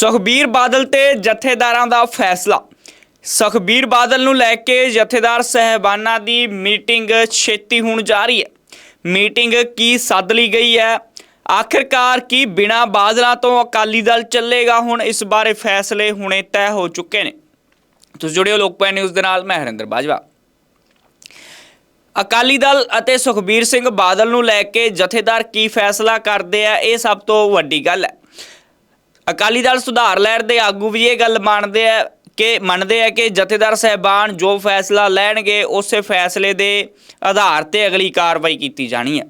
ਸੁਖਬੀਰ ਬਾਦਲ ਤੇ ਜਥੇਦਾਰਾਂ ਦਾ ਫੈਸਲਾ। ਸੁਖਬੀਰ ਬਾਦਲ ਨੂੰ ਲੈ ਕੇ ਜਥੇਦਾਰ ਸਹਿਬਾਨਾਂ ਦੀ ਮੀਟਿੰਗ ਛੇਤੀ ਹੋਣ ਜਾ ਰਹੀ ਹੈ। ਮੀਟਿੰਗ ਕੀ ਸੱਦ ਲਈ ਗਈ ਹੈ? ਆਖਿਰਕਾਰ ਕੀ ਬਿਨਾ ਬਾਦਲਾਂ ਤੋਂ ਅਕਾਲੀ ਦਲ ਚੱਲੇਗਾ? ਹੁਣ ਇਸ ਬਾਰੇ ਫੈਸਲੇ ਹੁਣੇ ਤੈਅ ਹੋ ਚੁੱਕੇ ਨੇ। ਤੁਸੀਂ ਜੁੜਿਓ ਲੋਕਪਾਲ ਨਿਊਜ਼ ਦੇ ਨਾਲ, ਮੈਂ ਹਰਿੰਦਰ ਬਾਜਵਾ। ਅਕਾਲੀ ਦਲ ਅਤੇ ਸੁਖਬੀਰ ਸਿੰਘ ਬਾਦਲ ਨੂੰ ਲੈ ਕੇ ਜਥੇਦਾਰ ਕੀ ਫੈਸਲਾ ਕਰਦੇ ਆ, ਇਹ ਸਭ ਤੋਂ ਵੱਡੀ ਗੱਲ ਹੈ। ਅਕਾਲੀ ਦਲ ਸੁਧਾਰ ਲਹਿਰ ਦੇ ਆਗੂ ਵੀ ਇਹ ਗੱਲ ਮੰਨਦੇ ਆ ਕਿ, ਮੰਨਦੇ ਆ ਕਿ ਜਥੇਦਾਰ ਸਹਿਬਾਨ ਜੋ ਫੈਸਲਾ ਲੈਣਗੇ, ਉਸੇ ਫੈਸਲੇ ਦੇ ਆਧਾਰ ਤੇ ਅਗਲੀ ਕਾਰਵਾਈ ਕੀਤੀ ਜਾਣੀ ਹੈ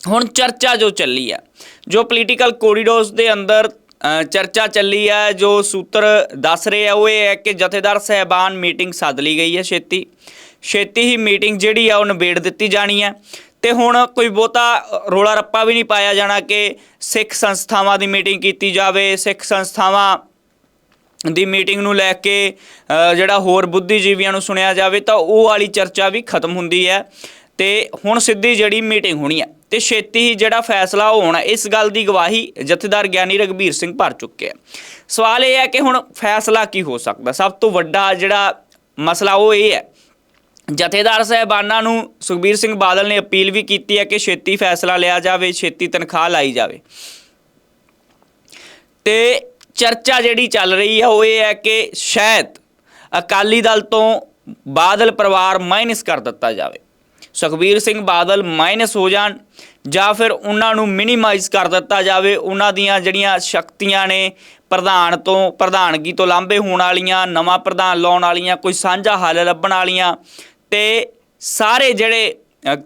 ਹੁਣ ਚਰਚਾ ਜੋ ਚੱਲੀ ਹੈ ਜੋ ਪੋਲੀਟੀਕਲ ਕੋਰੀਡੋਰਸ ਦੇ ਅੰਦਰ ਚਰਚਾ ਚੱਲੀ ਹੈ ਜੋ ਸੂਤਰ ਦੱਸ ਰਹੇ ਆ, ਉਹ ਇਹ ਹੈ ਕਿ ਜਥੇਦਾਰ ਸਹਿਬਾਨ ਮੀਟਿੰਗ ਸੱਦ ਲਈ ਗਈ ਹੈ ਛੇਤੀ। ਛੇਤੀ ਹੀ ਮੀਟਿੰਗ ਜਿਹੜੀ ਆ, ਉਹ ਨਿਬੇੜ ਦਿੱਤੀ ਜਾਣੀ ਹੈ ਤੇ ਹੁਣ ਕੋਈ ਬਹੁਤਾ ਰੋਲਾ ਰੱਪਾ ਵੀ ਨਹੀਂ ਪਾਇਆ ਜਾਣਾ ਕਿ ਸਿੱਖ ਸੰਸਥਾਵਾਂ ਦੀ ਮੀਟਿੰਗ ਕੀਤੀ ਜਾਵੇ, ਸਿੱਖ ਸੰਸਥਾਵਾਂ ਦੀ ਮੀਟਿੰਗ ਨੂੰ ਲੈ ਕੇ ਜਿਹੜਾ ਹੋਰ ਬੁੱਧੀਜੀਵੀਆਂ ਨੂੰ ਸੁਣਿਆ ਜਾਵੇ ਤਾਂ ਉਹ ਵਾਲੀ ਚਰਚਾ ਵੀ ਖਤਮ ਹੁੰਦੀ ਹੈ। ਤੇ ਹੁਣ ਸਿੱਧੀ ਜਿਹੜੀ ਮੀਟਿੰਗ ਹੋਣੀ ਹੈ, ਤੇ ਛੇਤੀ ਹੀ ਜਿਹੜਾ ਫੈਸਲਾ ਉਹ ਹੋਣਾ, ਇਸ ਗੱਲ ਦੀ ਗਵਾਹੀ ਜਥੇਦਾਰ ਗਿਆਨੀ ਰਗਵੀਰ ਸਿੰਘ ਭਰ ਚੁੱਕੇ ਆ ਸਵਾਲ ਇਹ ਹੈ ਕਿ ਹੁਣ ਫੈਸਲਾ ਕੀ ਹੋ ਸਕਦਾ? ਸਭ ਤੋਂ ਵੱਡਾ ਜਿਹੜਾ ਮਸਲਾ ਉਹ ਇਹ ਹੈ ਜਥੇਦਾਰ ਸਾਹਿਬਾਨਾਂ ਨੂੰ ਸੁਖਬੀਰ ਸਿੰਘ ਬਾਦਲ ਨੇ ਅਪੀਲ ਵੀ ਕੀਤੀ ਹੈ ਕਿ ਛੇਤੀ ਫੈਸਲਾ ਲਿਆ ਜਾਵੇ, ਛੇਤੀ ਤਨਖਾਹ ਲਾਈ ਜਾਵੇ। ਤੇ ਚਰਚਾ ਜਿਹੜੀ ਚੱਲ ਰਹੀ ਹੈ ਉਹ ਇਹ ਹੈ ਕਿ ਸ਼ਾਇਦ ਅਕਾਲੀ ਦਲ ਤੋਂ ਬਾਦਲ ਪਰਿਵਾਰ ਮਾਈਨਸ ਕਰ ਦਿੱਤਾ ਜਾਵੇ। ਸੁਖਬੀਰ ਸਿੰਘ ਬਾਦਲ ਮਾਈਨਸ ਹੋ ਜਾਣ ਜਾਂ ਫਿਰ ਉਹਨਾਂ ਨੂੰ ਮਿਨੀਮਾਈਜ਼ ਕਰ ਦਿੱਤਾ ਜਾਵੇ, ਉਹਨਾਂ ਦੀਆਂ ਜਿਹੜੀਆਂ ਸ਼ਕਤੀਆਂ ਨੇ ਪ੍ਰਧਾਨ ਤੋਂ, ਪ੍ਰਧਾਨਗੀ ਤੋਂ ਲਾਂਭੇ ਹੋਣ ਵਾਲੀਆਂ, ਨਵਾਂ ਪ੍ਰਧਾਨ ਲਾਉਣ ਵਾਲੀਆਂ, ਕੋਈ ਸਾਂਝਾ ਹੱਲ ਲੱਭਣ ਵਾਲੀਆਂ ਤੇ ਸਾਰੇ ਜਿਹੜੇ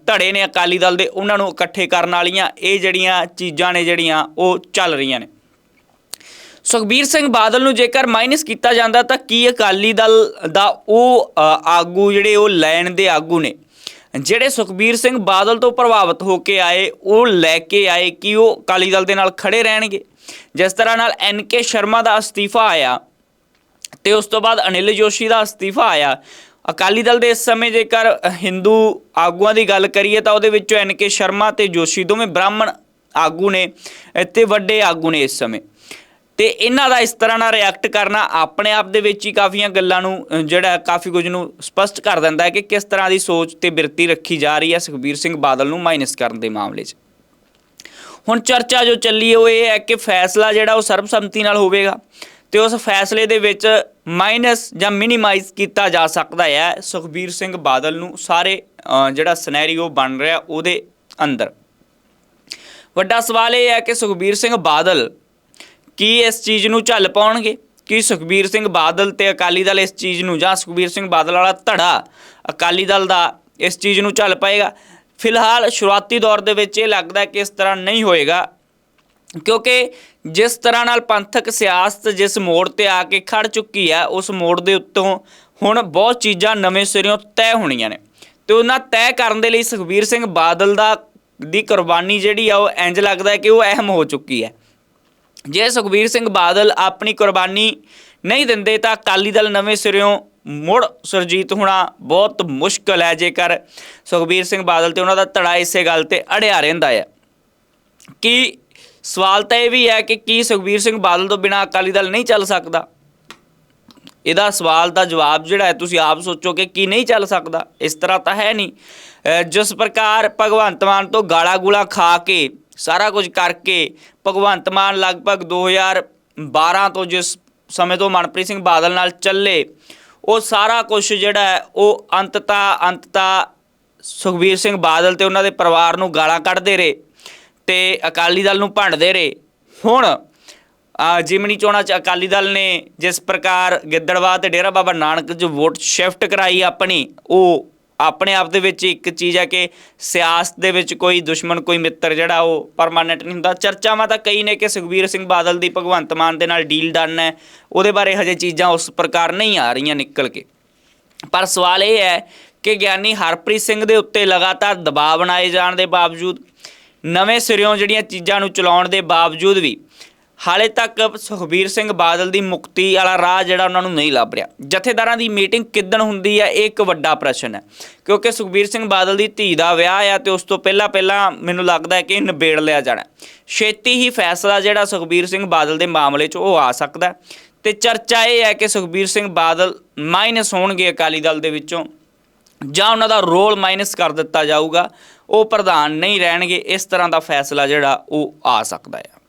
ਧੜੇ ਨੇ ਅਕਾਲੀ ਦਲ ਦੇ, ਉਹਨਾਂ ਨੂੰ ਇਕੱਠੇ ਕਰਨ ਵਾਲੀਆਂ ਇਹ ਜਿਹੜੀਆਂ ਚੀਜ਼ਾਂ ਨੇ ਜਿਹੜੀਆਂ ਉਹ ਚੱਲ ਰਹੀਆਂ ਨੇ। ਸੁਖਬੀਰ ਸਿੰਘ ਬਾਦਲ ਨੂੰ ਜੇਕਰ ਮਾਈਨਸ ਕੀਤਾ ਜਾਂਦਾ ਤਾਂ ਕੀ ਅਕਾਲੀ ਦਲ ਦਾ ਉਹ ਆਗੂ ਜਿਹੜੇ ਉਹ ਲੈਣ ਦੇ ਆਗੂ ਨੇ? ਜਿਹੜੇ ਸੁਖਬੀਰ ਸਿੰਘ ਬਾਦਲ ਤੋਂ ਪ੍ਰਭਾਵਿਤ ਹੋ ਕੇ ਆਏ, ਉਹ ਲੈ ਕੇ ਆਏ ਕਿ ਉਹ ਅਕਾਲੀ ਦਲ ਦੇ ਨਾਲ ਖੜੇ ਰਹਿਣਗੇ? ਜਿਸ ਤਰ੍ਹਾਂ ਨਾਲ ਐਨ ਕੇ ਸ਼ਰਮਾ ਦਾ ਅਸਤੀਫਾ ਆਇਆ ਤੇ ਉਸ ਤੋਂ ਬਾਅਦ ਅਨਿਲ ਜੋਸ਼ੀ ਦਾ ਅਸਤੀਫਾ ਆਇਆ ਅਕਾਲੀ ਦਲ ਦੇ ਇਸ ਸਮੇਂ ਜੇਕਰ ਹਿੰਦੂ ਆਗੂਆਂ ਦੀ ਗੱਲ ਕਰੀਏ ਤਾਂ ਉਹਦੇ ਵਿੱਚੋਂ ਐਨ ਕੇ ਸ਼ਰਮਾ ਤੇ ਜੋਸ਼ੀ ਦੋਵੇਂ ਬ੍ਰਾਹਮਣ ਆਗੂ ਨੇ ਤੇ ਵੱਡੇ ਆਗੂ ਨੇ ਇਸ ਸਮੇਂ। ਤੇ ਇਹਨਾਂ ਦਾ ਇਸ ਤਰ੍ਹਾਂ ਨਾਲ ਰਿਐਕਟ ਕਰਨਾ ਆਪਣੇ ਆਪ ਦੇ ਵਿੱਚ ਹੀ ਕਾਫੀਆਂ ਗੱਲਾਂ ਨੂੰ ਜਿਹੜਾ ਕਾਫੀ ਕੁਝ ਨੂੰ ਸਪਸ਼ਟ ਕਰ ਦਿੰਦਾ ਹੈ ਕਿ ਕਿਸ ਤਰ੍ਹਾਂ ਦੀ ਸੋਚ ਤੇ ਬਿਰਤੀ ਰੱਖੀ ਜਾ ਰਹੀ ਹੈ ਸੁਖਬੀਰ ਸਿੰਘ ਬਾਦਲ ਨੂੰ ਮਾਈਨਸ ਕਰਨ ਦੇ ਮਾਮਲੇ 'ਚ। ਹੁਣ ਚਰਚਾ ਜੋ ਚੱਲੀ ਉਹ ਇਹ ਹੈ ਕਿ ਫੈਸਲਾ ਜਿਹੜਾ ਉਹ ਸਰਬਸੰਮਤੀ ਨਾਲ ਹੋਵੇਗਾ। ਤੇ ਉਸ ਫੈਸਲੇ ਦੇ ਵਿੱਚ ਮਾਈਨਸ ਜਾਂ ਮਿਨੀਮਾਈਜ਼ ਕੀਤਾ ਜਾ ਸਕਦਾ ਹੈ ਸੁਖਬੀਰ ਸਿੰਘ ਬਾਦਲ ਨੂੰ ਸਾਰੇ ਅ, ਜਿਹੜਾ ਸਿਨੈਰੀਓ ਬਣ ਰਿਹਾ ਉਹਦੇ ਅੰਦਰ। ਵੱਡਾ ਸਵਾਲ ਇਹ ਹੈ ਕਿ ਸੁਖਬੀਰ ਸਿੰਘ ਬਾਦਲ ਕੀ ਇਸ ਚੀਜ਼ ਨੂੰ ਝੱਲ ਪਾਉਣਗੇ? ਕਿ ਸੁਖਬੀਰ ਸਿੰਘ ਬਾਦਲ ਤੇ ਅਕਾਲੀ ਦਲ ਇਸ ਚੀਜ਼ ਨੂੰ ਜਾਂ ਸੁਖਬੀਰ ਸਿੰਘ ਬਾਦਲ ਵਾਲਾ ਧੜਾ ਅਕਾਲੀ ਦਲ ਦਾ ਇਸ ਚੀਜ਼ ਨੂੰ ਝੱਲ ਪਾਏਗਾ? ਫਿਲਹਾਲ ਸ਼ੁਰੂਆਤੀ ਦੌਰ ਦੇ ਵਿੱਚ ਇਹ ਲੱਗਦਾ ਕਿ ਇਸ ਤਰ੍ਹਾਂ ਨਹੀਂ ਹੋਏਗਾ। ਕਿਉਂਕਿ ਜਿਸ ਤਰ੍ਹਾਂ ਨਾਲ ਪੰਥਕ ਸਿਆਸਤ ਜਿਸ ਮੋੜ ਤੇ ਆ ਕੇ ਖੜ ਚੁੱਕੀ ਹੈ ਉਸ ਮੋੜ ਦੇ ਉੱਤੋਂ ਹੁਣ ਬਹੁਤ ਚੀਜ਼ਾਂ ਨਵੇਂ ਸਿਰਿਓਂ ਤੈਅ ਹੋਣੀਆਂ ਨੇ। ਤੇ ਉਹਨਾਂ ਤੈਅ ਕਰਨ ਦੇ ਲਈ ਸੁਖਬੀਰ ਸਿੰਘ ਬਾਦਲ ਦਾ ਦੀ ਕੁਰਬਾਨੀ ਜਿਹੜੀ ਆ, ਉਹ ਇੰਜ ਲੱਗਦਾ ਕਿ ਉਹ ਅਹਿਮ ਹੋ ਚੁੱਕੀ ਹੈ। ਜੇ ਸੁਖਬੀਰ ਸਿੰਘ ਬਾਦਲ ਆਪਣੀ ਕੁਰਬਾਨੀ ਨਹੀਂ ਦਿੰਦੇ ਤਾਂ ਅਕਾਲੀ ਦਲ ਨਵੇਂ ਸਿਰਿਓਂ ਮੁੜ ਸੁਰਜੀਤ ਹੋਣਾ ਬਹੁਤ ਮੁਸ਼ਕਲ ਹੈ, ਜੇਕਰ ਸੁਖਬੀਰ ਸਿੰਘ ਬਾਦਲ ਤੇ ਉਹਨਾਂ ਦਾ ਧੜਾ ਇਸੇ ਗੱਲ ਤੇ ਅੜਿਆ ਰਹਿੰਦਾ ਹੈ। ਕਿ ਸਵਾਲ ਤਾਂ ਇਹ ਵੀ ਹੈ ਕਿ ਕੀ ਸੁਖਬੀਰ ਸਿੰਘ ਬਾਦਲ ਤੋਂ ਬਿਨਾਂ ਅਕਾਲੀ ਦਲ ਨਹੀਂ ਚੱਲ ਸਕਦਾ? ਇਹਦਾ ਸਵਾਲ ਦਾ ਜਵਾਬ ਜਿਹੜਾ ਹੈ, ਤੁਸੀਂ ਆਪ ਸੋਚੋ ਕਿ ਕੀ ਨਹੀਂ ਚੱਲ ਸਕਦਾ? ਇਸ ਤਰ੍ਹਾਂ ਤਾਂ ਹੈ ਨਹੀਂ। ਜਿਸ ਪ੍ਰਕਾਰ ਭਗਵੰਤ ਮਾਨ ਤੋਂ ਗਾਲਾ ਗੂਲਾ ਖਾ ਕੇ, ਸਾਰਾ ਕੁਝ ਕਰਕੇ ਭਗਵੰਤ ਮਾਨ ਲਗਭਗ 2012 ਤੋਂ ਜਿਸ ਸਮੇਂ ਤੋਂ ਮਨਪ੍ਰੀਤ ਸਿੰਘ ਬਾਦਲ ਨਾਲ ਚੱਲੇ, ਉਹ ਸਾਰਾ ਕੁਝ ਜਿਹੜਾ ਉਹ ਅੰਤਤਾ ਅੰਤਤਾ ਸੁਖਬੀਰ ਸਿੰਘ ਬਾਦਲ ਤੇ ਉਹਨਾਂ ਦੇ ਪਰਿਵਾਰ ਨੂੰ ਗਾਲਾਂ ਕੱਢਦੇ ਰਹੇ। ਤੇ ਅਕਾਲੀ ਦਲ ਨੂੰ ਭੰਡਦੇ ਰਹੇ। ਹੁਣ ਜਿਮਨੀ ਚੋਣਾਂ ਚ ਅਕਾਲੀ ਦਲ ਨੇ ਜਿਸ ਪ੍ਰਕਾਰ ਗਿੱਦੜਵਾ ਤੇ ਡੇਰਾ ਬਾਬਾ ਨਾਨਕ ਜੋ ਵੋਟ ਸ਼ਿਫਟ ਕਰਾਈ ਆਪਣੀ, ਉਹ ਆਪਣੇ ਆਪ ਦੇ ਵਿੱਚ ਇੱਕ ਚੀਜ਼ ਹੈ ਕਿ ਸਿਆਸਤ ਦੇ ਵਿੱਚ ਕੋਈ ਦੁਸ਼ਮਣ, ਕੋਈ ਮਿੱਤਰ ਜਿਹੜਾ ਉਹ ਪਰਮਾਨੈਂਟ ਨਹੀਂ ਹੁੰਦਾ। ਚਰਚਾਵਾਂ ਤਾਂ ਕਈ ਨੇ ਕਿ ਸੁਖਬੀਰ ਸਿੰਘ ਬਾਦਲ ਦੀ ਭਗਵੰਤ ਮਾਨ ਦੇ ਨਾਲ ਡੀਲ ਡਨ ਹੈ। ਉਹਦੇ ਬਾਰੇ ਹਜੇ ਚੀਜ਼ਾਂ ਉਸ ਪ੍ਰਕਾਰ ਨਹੀਂ ਆ ਰਹੀਆਂ ਨਿਕਲ ਕੇ। ਪਰ ਸਵਾਲ ਇਹ ਹੈ ਕਿ ਗਿਆਨੀ ਹਰਪ੍ਰੀਤ ਸਿੰਘ ਦੇ ਉੱਤੇ ਲਗਾਤਾਰ ਦਬਾਅ ਬਣਾਏ ਜਾਣ ਦੇ ਬਾਵਜੂਦ ਨਵੇਂ ਸਿਰਿਓਂ ਜਿਹੜੀਆਂ ਚੀਜ਼ਾਂ ਨੂੰ ਚਲਾਉਣ ਦੇ ਬਾਵਜੂਦ ਵੀ ਹਾਲੇ ਤੱਕ ਸੁਖਬੀਰ ਸਿੰਘ ਬਾਦਲ ਦੀ ਮੁਕਤੀ ਵਾਲਾ ਰਾਹ ਜਿਹੜਾ ਉਹਨਾਂ ਨੂੰ ਨਹੀਂ ਲੱਭ ਰਿਹਾ। ਜਥੇਦਾਰਾਂ ਦੀ ਮੀਟਿੰਗ ਕਿੱਦਣ ਹੁੰਦੀ ਹੈ, ਇਹ ਇੱਕ ਵੱਡਾ ਪ੍ਰਸ਼ਨ ਹੈ। ਕਿਉਂਕਿ ਸੁਖਬੀਰ ਸਿੰਘ ਬਾਦਲ ਦੀ ਧੀ ਦਾ ਵਿਆਹ ਆ ਤੇ ਉਸ ਤੋਂ ਪਹਿਲਾਂ ਪਹਿਲਾਂ ਮੈਨੂੰ ਲੱਗਦਾ ਹੈ ਕਿ ਇਹ ਨਿਬੇੜ ਲਿਆ ਜਾਣਾ ਛੇਤੀ ਹੀ ਫੈਸਲਾ ਜਿਹੜਾ ਸੁਖਬੀਰ ਸਿੰਘ ਬਾਦਲ ਦੇ ਮਾਮਲੇ 'ਚ ਉਹ ਆ ਸਕਦਾ ਹੈ ਤੇ ਚਰਚਾ ਇਹ ਹੈ ਕਿ ਸੁਖਬੀਰ ਸਿੰਘ ਬਾਦਲ ਮਾਈਨਸ ਹੋਣਗੇ ਅਕਾਲੀ ਦਲ ਦੇ ਵਿੱਚੋਂ ਜਾਂ ਉਹਨਾਂ ਦਾ ਰੋਲ ਮਾਈਨਸ ਕਰ ਦਿੱਤਾ ਜਾਊਗਾ। ਉਹ ਪ੍ਰਧਾਨ ਨਹੀਂ ਰਹਿਣਗੇ ਇਸ ਤਰ੍ਹਾਂ ਦਾ ਫੈਸਲਾ ਜਿਹੜਾ ਉਹ ਆ ਸਕਦਾ ਹੈ।